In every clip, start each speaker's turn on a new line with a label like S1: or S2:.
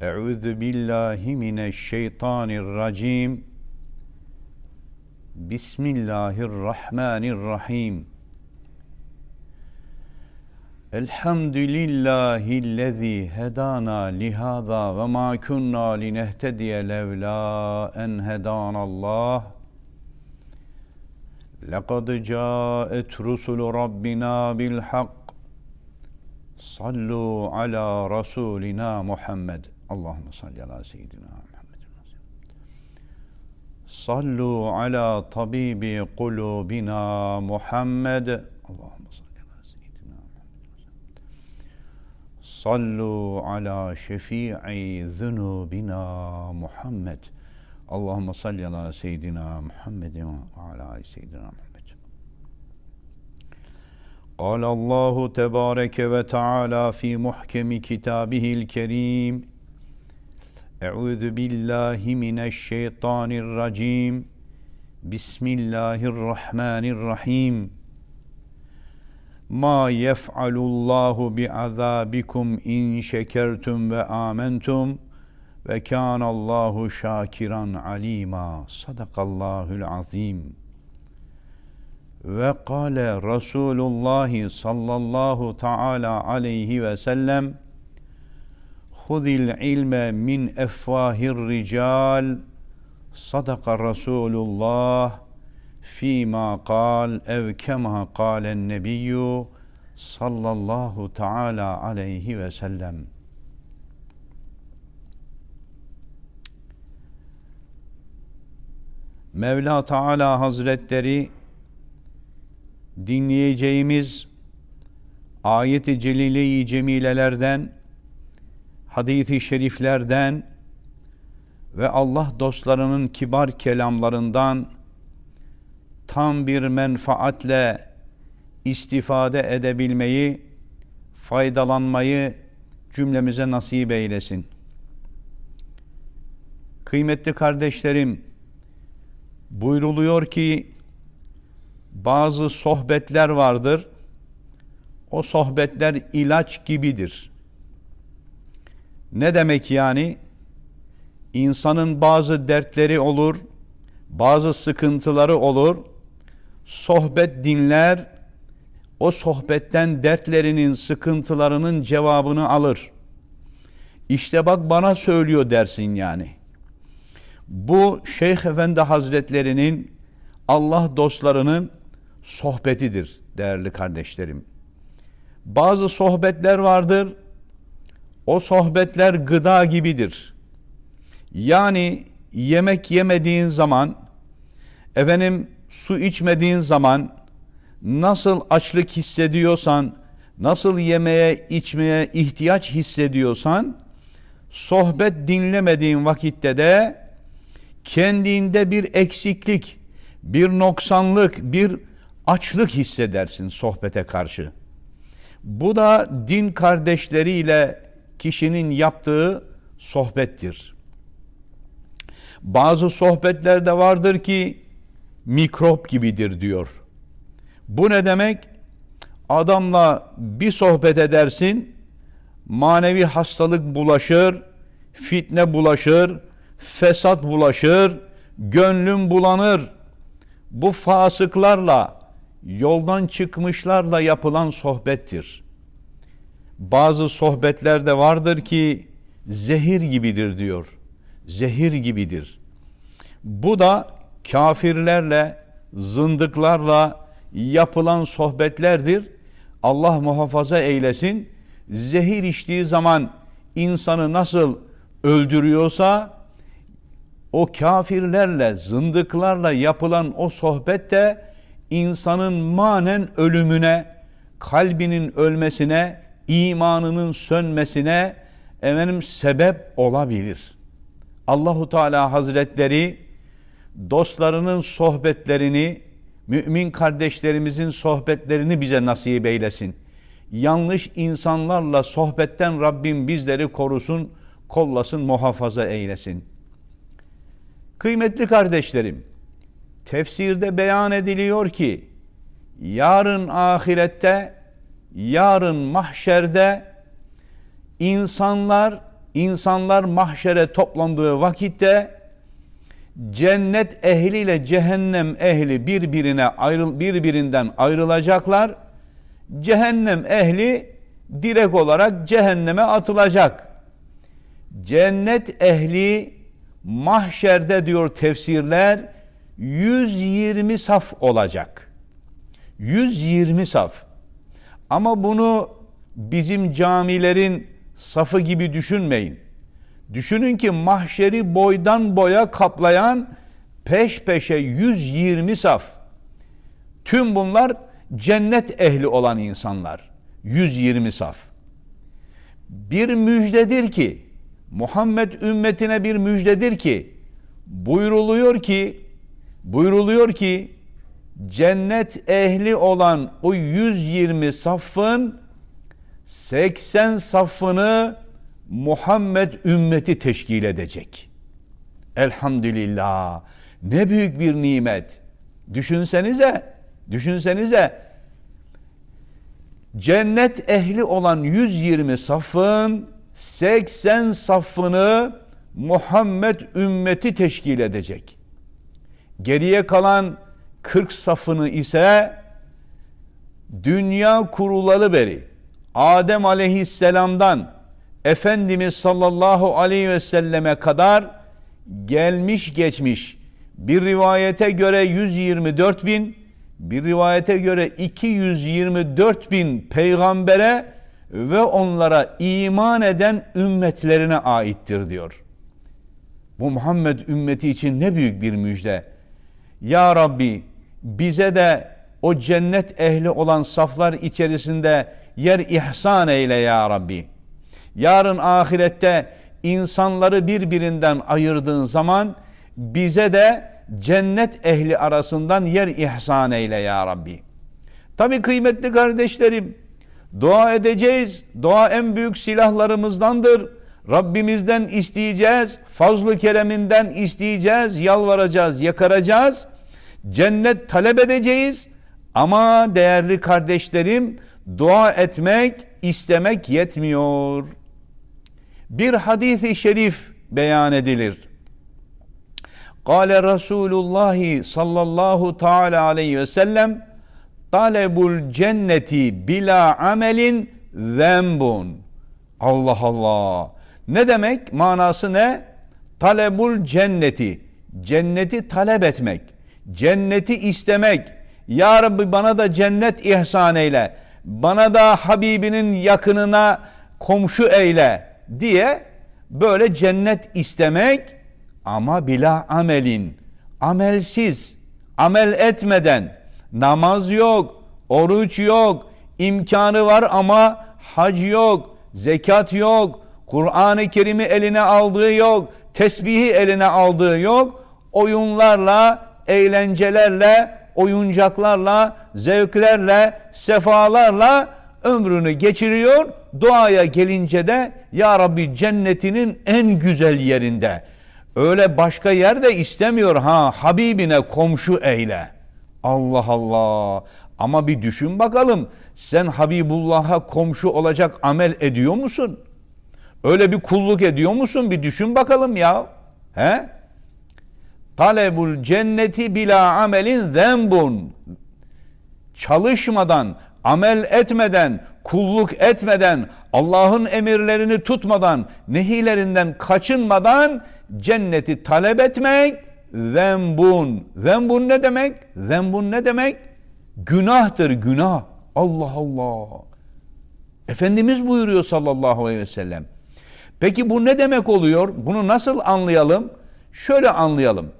S1: Euzu billahi mineşşeytanirracim. Bismillahirrahmanirrahim. Elhamdülillahillezî hedana lihâzâ ve mâ kunnâ linehtediye levlâ en hedânallah. لقد جاءت رسل ربنا بالحق صلوا على رسولنا محمد اللهم صل على سيدنا محمد صلوا على طبيب قلوبنا محمد اللهم صل على سيدنا محمد صلوا على شفيع ذنوبنا محمد اللهم صل على سيدنا محمد وعلى ال سيدنا محمد قال الله تبارك وتعالى في محكم كتابه الكريم اعوذ بالله من الشيطان الرجيم بسم الله الرحمن الرحيم ما يفعل الله بعذابكم ان شكرتم وامنتم ve kânallahu şakiran alima. Sadakallahul azim. Ve kâle Resulullah sallallahu taala aleyhi ve sellem Huzil ilme min efvahir rical Sadaka Resulullah fîmâ kal ev kemâ kâlen nebiyyü sallallahu taala aleyhi ve sellem. Mevla Teala Hazretleri dinleyeceğimiz ayet-i celile-i cemilelerden, hadis-i şeriflerden ve Allah dostlarının kibar kelamlarından tam bir menfaatle istifade edebilmeyi, faydalanmayı cümlemize nasip eylesin. Kıymetli kardeşlerim, buyruluyor ki bazı sohbetler vardır. O sohbetler ilaç gibidir. Ne demek yani? İnsanın bazı dertleri olur, bazı sıkıntıları olur. Sohbet dinler, o sohbetten dertlerinin, sıkıntılarının cevabını alır. İşte bak bana söylüyor dersin yani. Bu Şeyh Efendi Hazretlerinin Allah dostlarının sohbetidir değerli kardeşlerim. Bazı sohbetler vardır. O sohbetler gıda gibidir. Yani yemek yemediğin zaman, efendim su içmediğin zaman nasıl açlık hissediyorsan, nasıl yemeğe içmeye ihtiyaç hissediyorsan, sohbet dinlemediğin vakitte de kendinde bir eksiklik, bir noksanlık, bir açlık hissedersin sohbete karşı. Bu da din kardeşleriyle kişinin yaptığı sohbettir. Bazı sohbetlerde vardır ki mikrop gibidir diyor. Bu ne demek? Adamla bir sohbet edersin, manevi hastalık bulaşır, fitne bulaşır, fesat bulaşır, gönlüm bulanır. Bu fasıklarla, yoldan çıkmışlarla yapılan sohbettir. Bazı sohbetlerde vardır ki zehir gibidir diyor. Zehir gibidir. Bu da kafirlerle, zındıklarla yapılan sohbetlerdir. Allah muhafaza eylesin. Zehir içtiği zaman insanı nasıl öldürüyorsa o kafirlerle, zındıklarla yapılan o sohbet de insanın manen ölümüne, kalbinin ölmesine, imanının sönmesine efendim sebep olabilir. Allahu Teala Hazretleri dostlarının sohbetlerini, mümin kardeşlerimizin sohbetlerini bize nasip eylesin. Yanlış insanlarla sohbetten Rabbim bizleri korusun, kollasın, muhafaza eylesin.'' Kıymetli kardeşlerim, tefsirde beyan ediliyor ki yarın ahirette, yarın mahşerde insanlar insanlar mahşere toplandığı vakitte cennet ehliyle cehennem ehli birbirine ayrıl birbirinden ayrılacaklar. Cehennem ehli direkt olarak cehenneme atılacak. Cennet ehli mahşerde diyor tefsirler 120 saf olacak. 120 saf. Ama bunu bizim camilerin safı gibi düşünmeyin. Düşünün ki mahşeri boydan boya kaplayan peş peşe 120 saf. Tüm bunlar cennet ehli olan insanlar. 120 saf. Bir müjdedir ki Muhammed ümmetine bir müjdedir ki buyruluyor ki buyruluyor ki cennet ehli olan o 120 safın 80 safını Muhammed ümmeti teşkil edecek. Elhamdülillah. Ne büyük bir nimet. Düşünsenize, düşünsenize. Cennet ehli olan 120 safın 80 safını Muhammed ümmeti teşkil edecek. Geriye kalan 40 safını ise dünya kurulalı beri Adem aleyhisselamdan Efendimiz sallallahu aleyhi ve selleme kadar gelmiş geçmiş bir rivayete göre 124 bin bir rivayete göre 224 bin peygambere ve onlara iman eden ümmetlerine aittir diyor. Bu Muhammed ümmeti için ne büyük bir müjde. Ya Rabbi bize de o cennet ehli olan saflar içerisinde yer ihsan eyle ya Rabbi. Yarın ahirette insanları birbirinden ayırdığın zaman bize de cennet ehli arasından yer ihsan eyle ya Rabbi. Tabi kıymetli kardeşlerim dua edeceğiz. Dua en büyük silahlarımızdandır. Rabbimizden isteyeceğiz. Fazlı kereminden isteyeceğiz. Yalvaracağız, yakaracağız. Cennet talep edeceğiz. Ama değerli kardeşlerim dua etmek, istemek yetmiyor. Bir hadisi şerif beyan edilir. Kale Resulullah sallallahu teala aleyhi ve sellem talebul cenneti bila amelin zembun. Allah Allah. Ne demek? Manası ne? Talebul cenneti. Cenneti talep etmek. Cenneti istemek. Ya Rabbi bana da cennet ihsan eyle. Bana da Habibinin yakınına komşu eyle diye böyle cennet istemek ama bila amelin. Amelsiz amel etmeden. Namaz yok oruç yok imkanı var ama hac yok zekat yok Kur'an-ı Kerim'i eline aldığı yok tesbihi eline aldığı yok. Oyunlarla eğlencelerle oyuncaklarla, zevklerle, sefalarla ömrünü geçiriyor. Duaya gelince de Ya Rabbi cennetinin en güzel yerinde. Öyle başka yerde istemiyor ha Habibine komşu eyle. Allah Allah. Ama bir düşün bakalım. Sen Habibullah'a komşu olacak amel ediyor musun? Öyle bir kulluk ediyor musun? Bir düşün bakalım ya. He? Talebul cenneti bila amelin zembun. Çalışmadan, amel etmeden, kulluk etmeden, Allah'ın emirlerini tutmadan, nehilerinden kaçınmadan cenneti talep etmek zembun. Zembun ne demek? Zembun ne demek? Günahtır günah. Allah Allah. Efendimiz buyuruyor sallallahu aleyhi ve sellem. Peki bu ne demek oluyor? Bunu nasıl anlayalım? Şöyle anlayalım.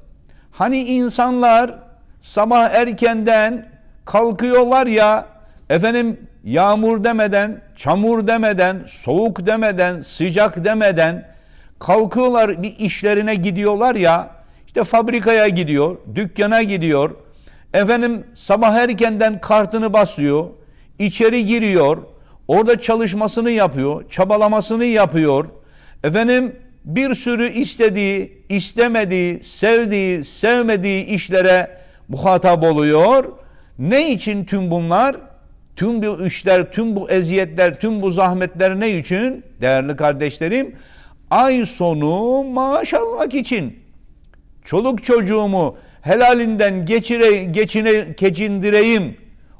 S1: Hani insanlar sabah erkenden kalkıyorlar ya efendim yağmur demeden, çamur demeden, soğuk demeden, sıcak demeden kalkıyorlar bir işlerine gidiyorlar ya işte fabrikaya gidiyor, dükkana gidiyor. Efendim sabah erkenden kartını basıyor, içeri giriyor, orada çalışmasını yapıyor, çabalamasını yapıyor. Efendim bir sürü istediği, istemediği, sevdiği, sevmediği işlere muhatap oluyor. Ne için tüm bunlar? Tüm bu işler, tüm bu eziyetler, tüm bu zahmetler ne için? Değerli kardeşlerim, ay sonu maaş almak için çoluk çocuğumu helalinden geçire, geçine, geçindireyim,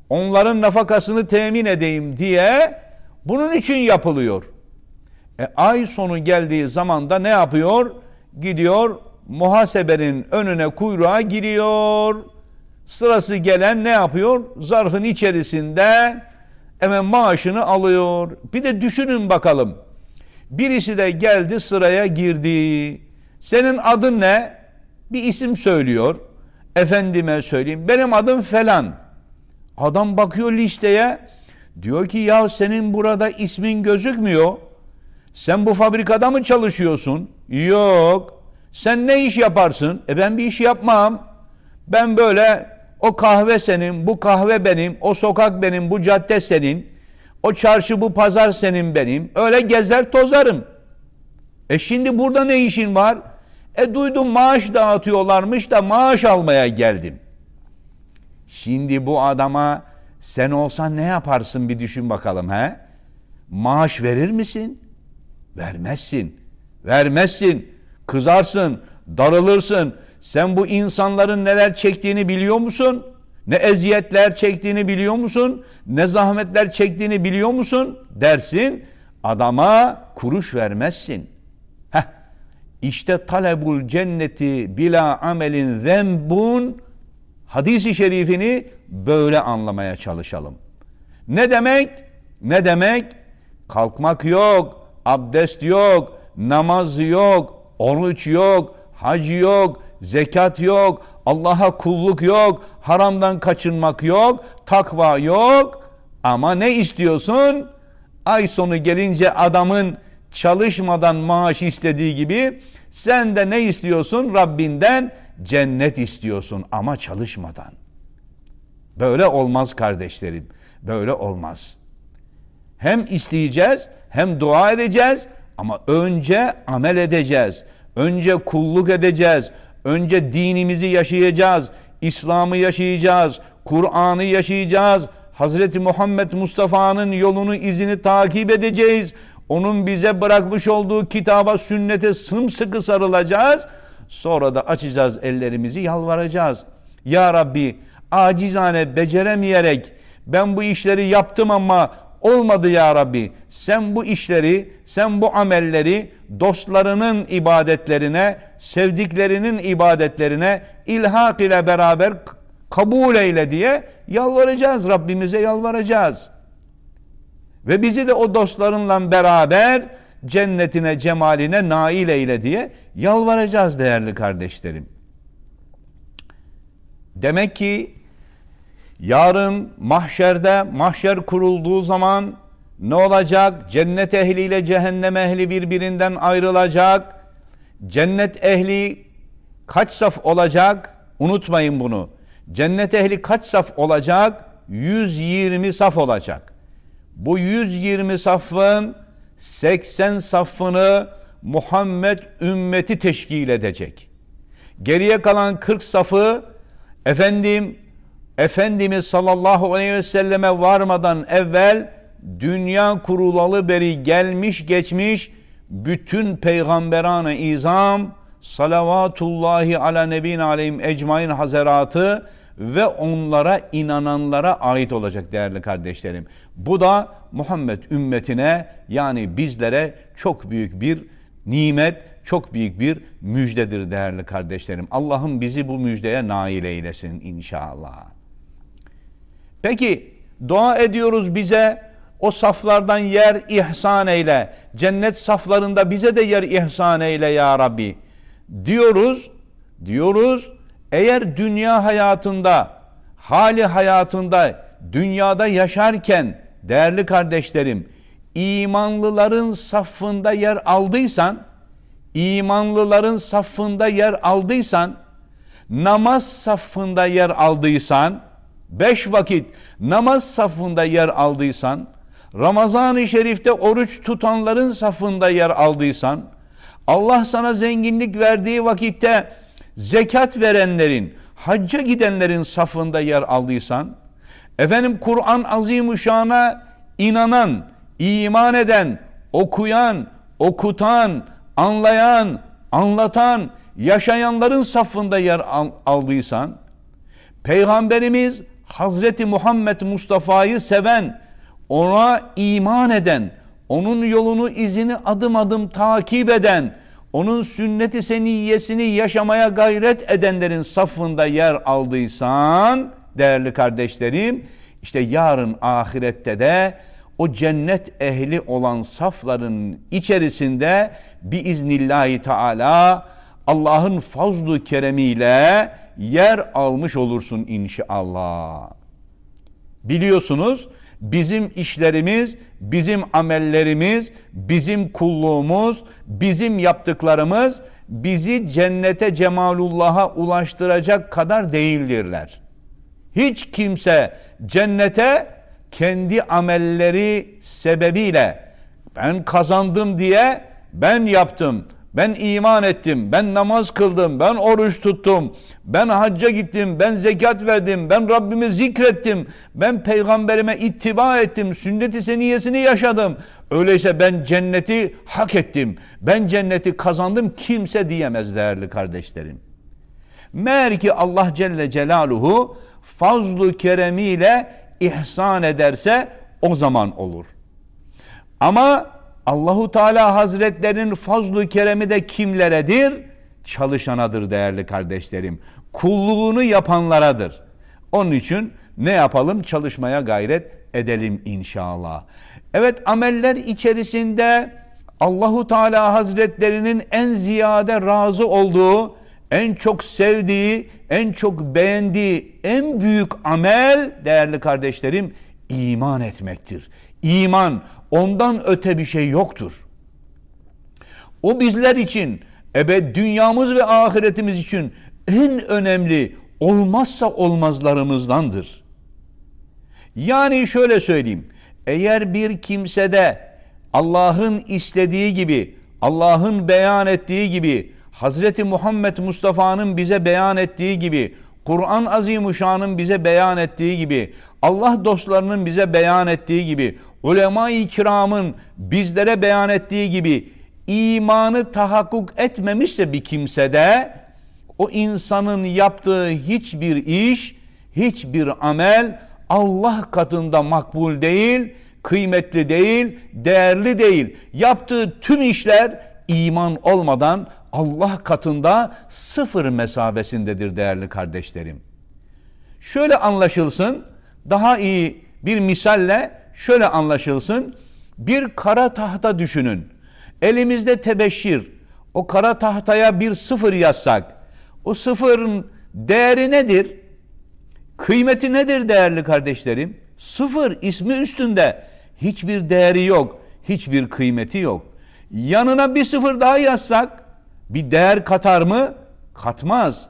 S1: onların nafakasını temin edeyim diye bunun için yapılıyor. E, ay sonu geldiği zaman da ne yapıyor? Gidiyor muhasebenin önüne kuyruğa giriyor. Sırası gelen ne yapıyor? Zarfın içerisinde hemen maaşını alıyor. Bir de düşünün bakalım. Birisi de geldi sıraya girdi. Senin adın ne? Bir isim söylüyor. Efendime söyleyeyim. Benim adım falan. Adam bakıyor listeye. Diyor ki ya senin burada ismin gözükmüyor. Sen bu fabrikada mı çalışıyorsun? Yok. Sen ne iş yaparsın? E ben bir iş yapmam. Ben böyle o kahve senin, bu kahve benim, o sokak benim, bu cadde senin, o çarşı bu pazar senin benim. Öyle gezer tozarım. E şimdi burada ne işin var? E duydum maaş dağıtıyorlarmış da maaş almaya geldim. Şimdi bu adama sen olsan ne yaparsın bir düşün bakalım he? Maaş verir misin? Vermezsin. Vermezsin. Kızarsın, darılırsın. Sen bu insanların neler çektiğini biliyor musun? Ne eziyetler çektiğini biliyor musun? Ne zahmetler çektiğini biliyor musun? Dersin. Adama kuruş vermezsin. Heh. İşte talebul cenneti bila amelin zembun hadisi şerifini böyle anlamaya çalışalım. Ne demek? Ne demek? Kalkmak yok, abdest yok, namaz yok, oruç yok, hac yok, zekat yok, Allah'a kulluk yok, haramdan kaçınmak yok, takva yok. Ama ne istiyorsun? Ay sonu gelince adamın çalışmadan maaş istediği gibi sen de ne istiyorsun? Rabbinden cennet istiyorsun ama çalışmadan. Böyle olmaz kardeşlerim. Böyle olmaz. Hem isteyeceğiz hem dua edeceğiz ama önce amel edeceğiz. Önce kulluk edeceğiz. Önce dinimizi yaşayacağız. İslam'ı yaşayacağız. Kur'an'ı yaşayacağız. Hazreti Muhammed Mustafa'nın yolunu izini takip edeceğiz. Onun bize bırakmış olduğu kitaba, sünnete sımsıkı sarılacağız. Sonra da açacağız ellerimizi, yalvaracağız. Ya Rabbi, acizane beceremeyerek ben bu işleri yaptım ama olmadı ya Rabbi. Sen bu işleri, sen bu amelleri dostlarının ibadetlerine, sevdiklerinin ibadetlerine ilhak ile beraber kabul eyle diye yalvaracağız. Rabbimize yalvaracağız. Ve bizi de o dostlarınla beraber cennetine, cemaline nail eyle diye yalvaracağız değerli kardeşlerim. Demek ki yarın mahşerde mahşer kurulduğu zaman ne olacak? Cennet ehliyle cehennem ehli birbirinden ayrılacak. Cennet ehli kaç saf olacak? Unutmayın bunu. Cennet ehli kaç saf olacak? 120 saf olacak. Bu 120 safın 80 safını Muhammed ümmeti teşkil edecek. Geriye kalan 40 safı efendim Efendimiz sallallahu aleyhi ve selleme varmadan evvel dünya kurulalı beri gelmiş geçmiş bütün peygamberan izam salavatullahi ala nebine aleyhim ecmain hazaratı ve onlara inananlara ait olacak değerli kardeşlerim. Bu da Muhammed ümmetine yani bizlere çok büyük bir nimet, çok büyük bir müjdedir değerli kardeşlerim. Allah'ım bizi bu müjdeye nail eylesin inşallah. Peki dua ediyoruz bize o saflardan yer ihsan eyle. Cennet saflarında bize de yer ihsan eyle ya Rabbi. Diyoruz, diyoruz eğer dünya hayatında, hali hayatında, dünyada yaşarken değerli kardeşlerim, imanlıların safında yer aldıysan, imanlıların safında yer aldıysan, namaz safında yer aldıysan, beş vakit namaz safında yer aldıysan, Ramazan-ı Şerif'te oruç tutanların safında yer aldıysan, Allah sana zenginlik verdiği vakitte zekat verenlerin, hacca gidenlerin safında yer aldıysan, efendim Kur'an azimuşşana inanan, iman eden, okuyan, okutan, anlayan, anlatan, yaşayanların safında yer al- aldıysan, Peygamberimiz Hazreti Muhammed Mustafa'yı seven, ona iman eden, onun yolunu izini adım adım takip eden, onun sünnet-i seniyyesini yaşamaya gayret edenlerin safında yer aldıysan değerli kardeşlerim işte yarın ahirette de o cennet ehli olan safların içerisinde biiznillahi teala Allah'ın fazlu keremiyle yer almış olursun inşallah. Biliyorsunuz bizim işlerimiz, bizim amellerimiz, bizim kulluğumuz, bizim yaptıklarımız bizi cennete cemalullah'a ulaştıracak kadar değildirler. Hiç kimse cennete kendi amelleri sebebiyle ben kazandım diye ben yaptım, ben iman ettim, ben namaz kıldım, ben oruç tuttum, ben hacca gittim, ben zekat verdim, ben Rabbimi zikrettim, ben peygamberime ittiba ettim, sünnet-i seniyesini yaşadım. Öyleyse ben cenneti hak ettim, ben cenneti kazandım kimse diyemez değerli kardeşlerim. Meğer ki Allah Celle Celaluhu fazlu keremiyle ihsan ederse o zaman olur. Ama Allahu Teala Hazretlerinin fazlu keremi de kimleredir? Çalışanadır değerli kardeşlerim. Kulluğunu yapanlaradır. Onun için ne yapalım? Çalışmaya gayret edelim inşallah. Evet ameller içerisinde Allahu Teala Hazretlerinin en ziyade razı olduğu, en çok sevdiği, en çok beğendiği en büyük amel değerli kardeşlerim iman etmektir. İman ondan öte bir şey yoktur. O bizler için ebed dünyamız ve ahiretimiz için en önemli olmazsa olmazlarımızdandır. Yani şöyle söyleyeyim. Eğer bir kimsede Allah'ın istediği gibi, Allah'ın beyan ettiği gibi, Hazreti Muhammed Mustafa'nın bize beyan ettiği gibi, Kur'an Azimuşşan'ın bize beyan ettiği gibi, Allah dostlarının bize beyan ettiği gibi, ulema-i kiramın bizlere beyan ettiği gibi imanı tahakkuk etmemişse bir kimsede o insanın yaptığı hiçbir iş, hiçbir amel Allah katında makbul değil, kıymetli değil, değerli değil. Yaptığı tüm işler iman olmadan Allah katında sıfır mesabesindedir değerli kardeşlerim. Şöyle anlaşılsın, daha iyi bir misalle şöyle anlaşılsın. Bir kara tahta düşünün. Elimizde tebeşir. O kara tahtaya bir sıfır yazsak. O sıfırın değeri nedir? Kıymeti nedir değerli kardeşlerim? Sıfır ismi üstünde. Hiçbir değeri yok. Hiçbir kıymeti yok. Yanına bir sıfır daha yazsak bir değer katar mı? Katmaz.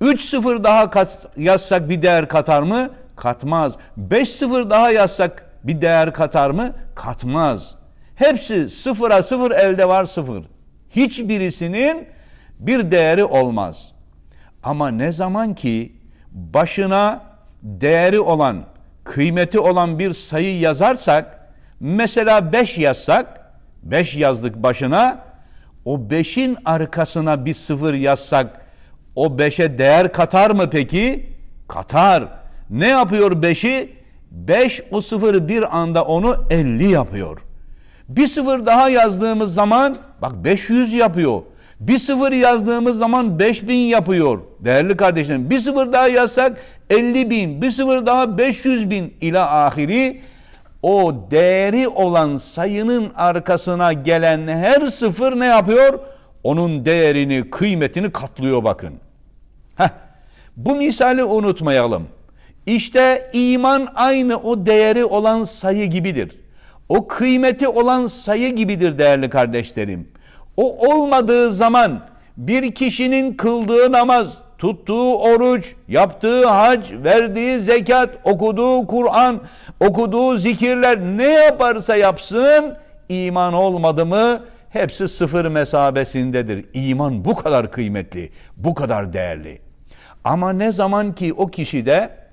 S1: Üç sıfır daha kat, yazsak bir değer katar mı? Katmaz. Beş sıfır daha yazsak bir değer katar mı? Katmaz. Hepsi sıfıra sıfır elde var sıfır. Hiçbirisinin bir değeri olmaz. Ama ne zaman ki başına değeri olan, kıymeti olan bir sayı yazarsak, mesela 5 yazsak, 5 yazdık başına, o 5'in arkasına bir sıfır yazsak, o 5'e değer katar mı peki? Katar. Ne yapıyor 5'i? 5 o sıfırı bir anda onu 50 yapıyor. Bir sıfır daha yazdığımız zaman bak 500 yapıyor. Bir sıfır yazdığımız zaman 5000 yapıyor. Değerli kardeşlerim bir sıfır daha yazsak 50 bin. Bir sıfır daha 500 bin ila ahiri. O değeri olan sayının arkasına gelen her sıfır ne yapıyor? Onun değerini, kıymetini katlıyor bakın. Heh, bu misali unutmayalım. İşte iman aynı o değeri olan sayı gibidir. O kıymeti olan sayı gibidir değerli kardeşlerim. O olmadığı zaman bir kişinin kıldığı namaz, tuttuğu oruç, yaptığı hac, verdiği zekat, okuduğu Kur'an, okuduğu zikirler ne yaparsa yapsın iman olmadı mı hepsi sıfır mesabesindedir. İman bu kadar kıymetli, bu kadar değerli. Ama ne zaman ki o kişide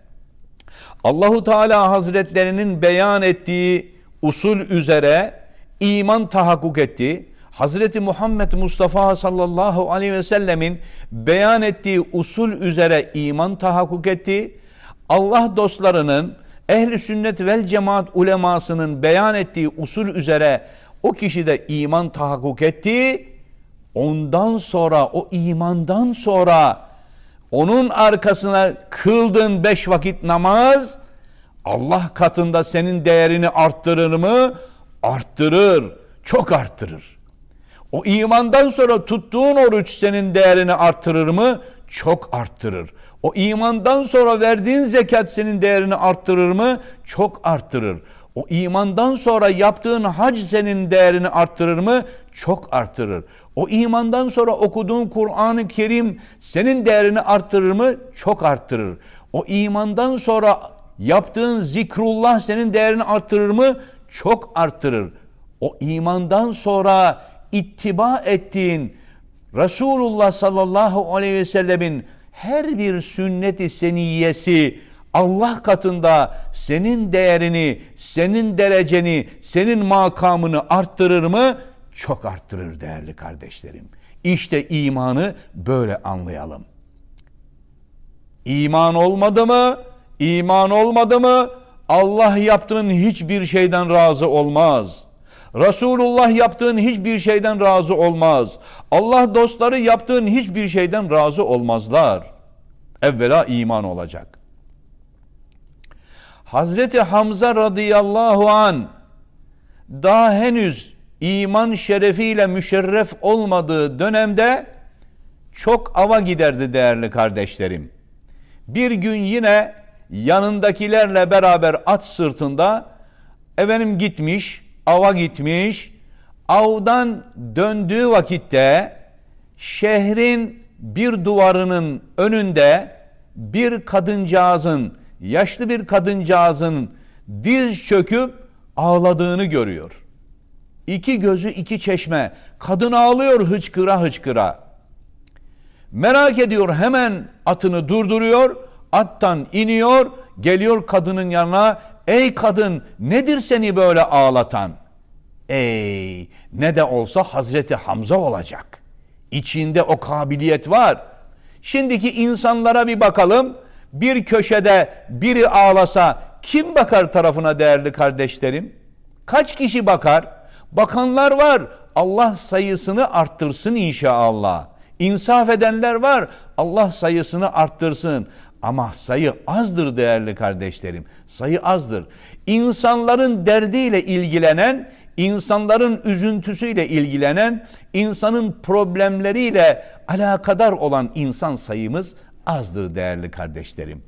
S1: Allahu Teala Hazretlerinin beyan ettiği usul üzere iman tahakkuk etti. Hazreti Muhammed Mustafa sallallahu aleyhi ve sellemin beyan ettiği usul üzere iman tahakkuk etti. Allah dostlarının ehli sünnet vel cemaat ulemasının beyan ettiği usul üzere o kişi de iman tahakkuk etti. Ondan sonra o imandan sonra onun arkasına kıldığın beş vakit namaz Allah katında senin değerini arttırır mı? Arttırır. Çok arttırır. O imandan sonra tuttuğun oruç senin değerini arttırır mı? Çok arttırır. O imandan sonra verdiğin zekat senin değerini arttırır mı? Çok arttırır. O imandan sonra yaptığın hac senin değerini arttırır mı? Çok arttırır. O imandan sonra okuduğun Kur'an-ı Kerim senin değerini arttırır mı? Çok arttırır. O imandan sonra yaptığın zikrullah senin değerini arttırır mı? Çok arttırır. O imandan sonra ittiba ettiğin Resulullah sallallahu aleyhi ve sellemin her bir sünnet-i seniyesi Allah katında senin değerini, senin dereceni, senin makamını arttırır mı? Çok arttırır değerli kardeşlerim. İşte imanı böyle anlayalım. İman olmadı mı? İman olmadı mı? Allah yaptığın hiçbir şeyden razı olmaz. Resulullah yaptığın hiçbir şeyden razı olmaz. Allah dostları yaptığın hiçbir şeyden razı olmazlar. Evvela iman olacak. Hazreti Hamza radıyallahu an daha henüz iman şerefiyle müşerref olmadığı dönemde çok ava giderdi değerli kardeşlerim. Bir gün yine yanındakilerle beraber at sırtında efendim gitmiş, ava gitmiş. Avdan döndüğü vakitte şehrin bir duvarının önünde bir kadıncağızın, yaşlı bir kadıncağızın diz çöküp ağladığını görüyor. İki gözü iki çeşme. Kadın ağlıyor hıçkıra hıçkıra. Merak ediyor hemen atını durduruyor. Attan iniyor. Geliyor kadının yanına. Ey kadın nedir seni böyle ağlatan? Ey ne de olsa Hazreti Hamza olacak. İçinde o kabiliyet var. Şimdiki insanlara bir bakalım. Bir köşede biri ağlasa kim bakar tarafına değerli kardeşlerim? Kaç kişi bakar? Bakanlar var. Allah sayısını arttırsın inşallah. İnsaf edenler var. Allah sayısını arttırsın. Ama sayı azdır değerli kardeşlerim. Sayı azdır. İnsanların derdiyle ilgilenen, insanların üzüntüsüyle ilgilenen, insanın problemleriyle alakadar olan insan sayımız azdır değerli kardeşlerim.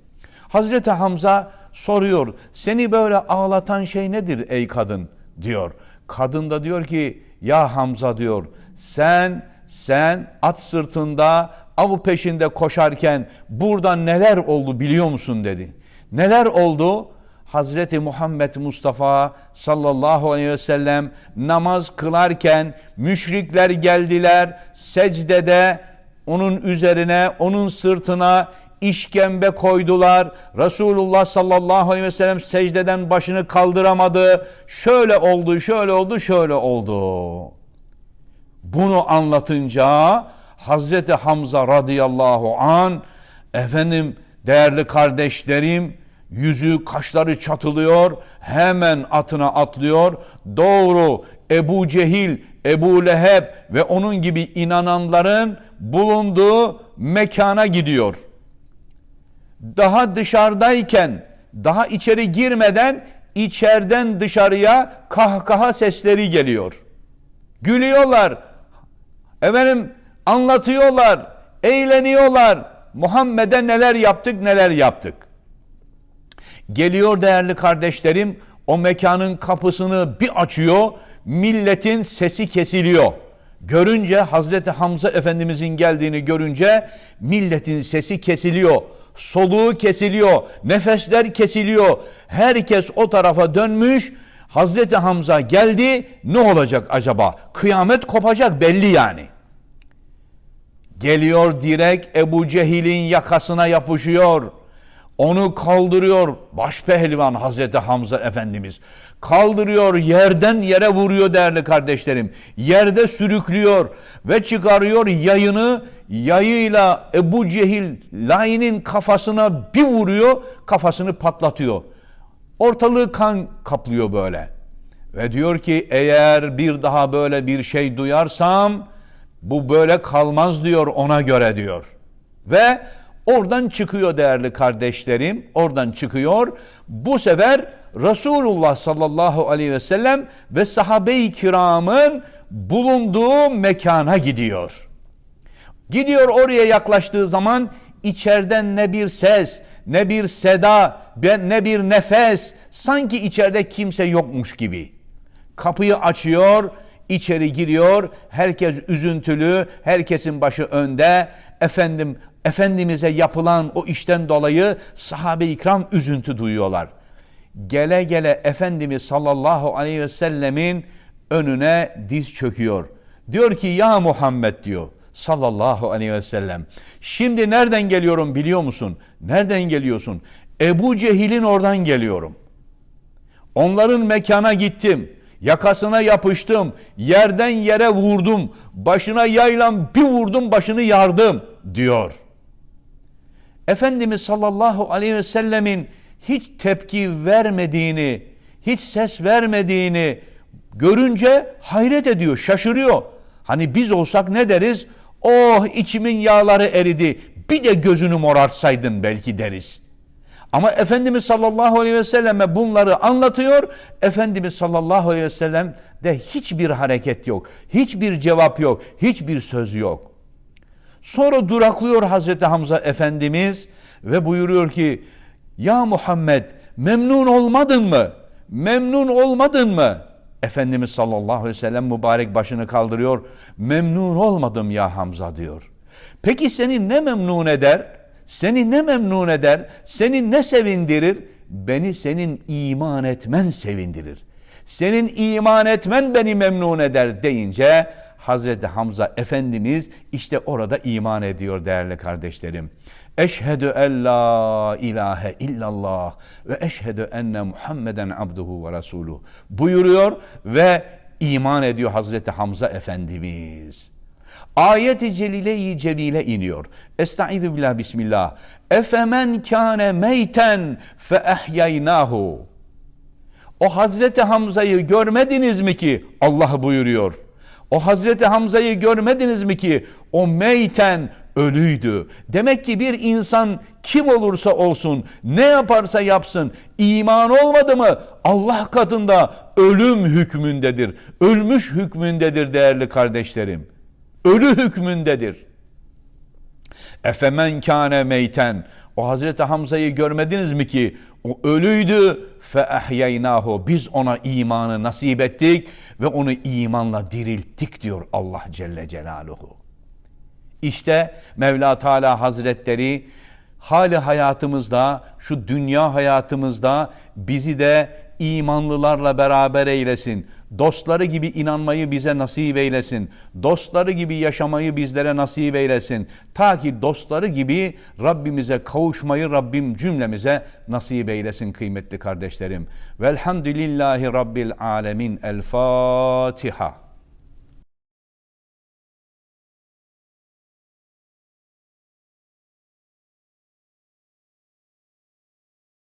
S1: Hazreti Hamza soruyor, seni böyle ağlatan şey nedir ey kadın diyor. Kadın da diyor ki, ya Hamza diyor, sen sen at sırtında av peşinde koşarken burada neler oldu biliyor musun dedi. Neler oldu? Hazreti Muhammed Mustafa sallallahu aleyhi ve sellem namaz kılarken müşrikler geldiler secdede onun üzerine onun sırtına işkembe koydular. Resulullah sallallahu aleyhi ve sellem secdeden başını kaldıramadı. Şöyle oldu, şöyle oldu, şöyle oldu. Bunu anlatınca Hazreti Hamza radıyallahu an efendim değerli kardeşlerim yüzü kaşları çatılıyor hemen atına atlıyor doğru Ebu Cehil Ebu Leheb ve onun gibi inananların bulunduğu mekana gidiyor. Daha dışarıdayken daha içeri girmeden içeriden dışarıya kahkaha sesleri geliyor. Gülüyorlar. Efendim anlatıyorlar, eğleniyorlar. Muhammed'e neler yaptık neler yaptık. Geliyor değerli kardeşlerim o mekanın kapısını bir açıyor milletin sesi kesiliyor. Görünce Hazreti Hamza Efendimizin geldiğini görünce milletin sesi kesiliyor. Soluğu kesiliyor, nefesler kesiliyor. Herkes o tarafa dönmüş. Hazreti Hamza geldi. Ne olacak acaba? Kıyamet kopacak belli yani. Geliyor direkt Ebu Cehil'in yakasına yapışıyor. Onu kaldırıyor baş pehlivan Hazreti Hamza Efendimiz. Kaldırıyor yerden yere vuruyor değerli kardeşlerim. Yerde sürüklüyor ve çıkarıyor yayını yayıyla Ebu Cehil layinin kafasına bir vuruyor kafasını patlatıyor. Ortalığı kan kaplıyor böyle. Ve diyor ki eğer bir daha böyle bir şey duyarsam bu böyle kalmaz diyor ona göre diyor. Ve oradan çıkıyor değerli kardeşlerim. Oradan çıkıyor. Bu sefer Resulullah sallallahu aleyhi ve sellem ve sahabe-i kiramın bulunduğu mekana gidiyor. Gidiyor oraya yaklaştığı zaman içeriden ne bir ses, ne bir seda, ne bir nefes, sanki içeride kimse yokmuş gibi. Kapıyı açıyor, içeri giriyor, herkes üzüntülü, herkesin başı önde. Efendim, Efendimiz'e yapılan o işten dolayı sahabe-i ikram üzüntü duyuyorlar. Gele gele Efendimiz sallallahu aleyhi ve sellemin önüne diz çöküyor. Diyor ki ya Muhammed diyor sallallahu aleyhi ve sellem. Şimdi nereden geliyorum biliyor musun? Nereden geliyorsun? Ebu Cehil'in oradan geliyorum. Onların mekana gittim. Yakasına yapıştım. Yerden yere vurdum. Başına yaylan bir vurdum başını yardım diyor. Efendimiz sallallahu aleyhi ve sellemin hiç tepki vermediğini, hiç ses vermediğini görünce hayret ediyor, şaşırıyor. Hani biz olsak ne deriz? Oh içimin yağları eridi. Bir de gözünü morartsaydın belki deriz. Ama Efendimiz sallallahu aleyhi ve selleme bunları anlatıyor. Efendimiz sallallahu aleyhi ve sellem de hiçbir hareket yok. Hiçbir cevap yok. Hiçbir söz yok. Sonra duraklıyor Hazreti Hamza Efendimiz ve buyuruyor ki Ya Muhammed memnun olmadın mı? Memnun olmadın mı? Efendimiz sallallahu aleyhi ve sellem mübarek başını kaldırıyor. Memnun olmadım ya Hamza diyor. Peki seni ne memnun eder? Seni ne memnun eder? Seni ne sevindirir? Beni senin iman etmen sevindirir. Senin iman etmen beni memnun eder deyince Hazreti Hamza Efendimiz işte orada iman ediyor değerli kardeşlerim. Eşhedü en la ilahe illallah ve eşhedü enne Muhammeden abduhu ve resuluh buyuruyor ve iman ediyor Hazreti Hamza Efendimiz. Ayet-i celile-i cebile iniyor. Estaizu billah bismillah. Efemen kâne meyten fe ehyeynahu. O Hazreti Hamza'yı görmediniz mi ki? Allah buyuruyor. O Hazreti Hamza'yı görmediniz mi ki? O meyten ölüydü. Demek ki bir insan kim olursa olsun, ne yaparsa yapsın, iman olmadı mı Allah katında ölüm hükmündedir. Ölmüş hükmündedir değerli kardeşlerim. Ölü hükmündedir. Efemen kâne meyten. O Hazreti Hamza'yı görmediniz mi ki? O ölüydü fe ehyeynahu. Biz ona imanı nasip ettik ve onu imanla dirilttik diyor Allah Celle Celaluhu. İşte Mevla Teala Hazretleri hali hayatımızda, şu dünya hayatımızda bizi de imanlılarla beraber eylesin. Dostları gibi inanmayı bize nasip eylesin. Dostları gibi yaşamayı bizlere nasip eylesin. Ta ki dostları gibi Rabbimize kavuşmayı Rabbim cümlemize nasip eylesin kıymetli kardeşlerim. Velhamdülillahi Rabbil Alemin. El Fatiha.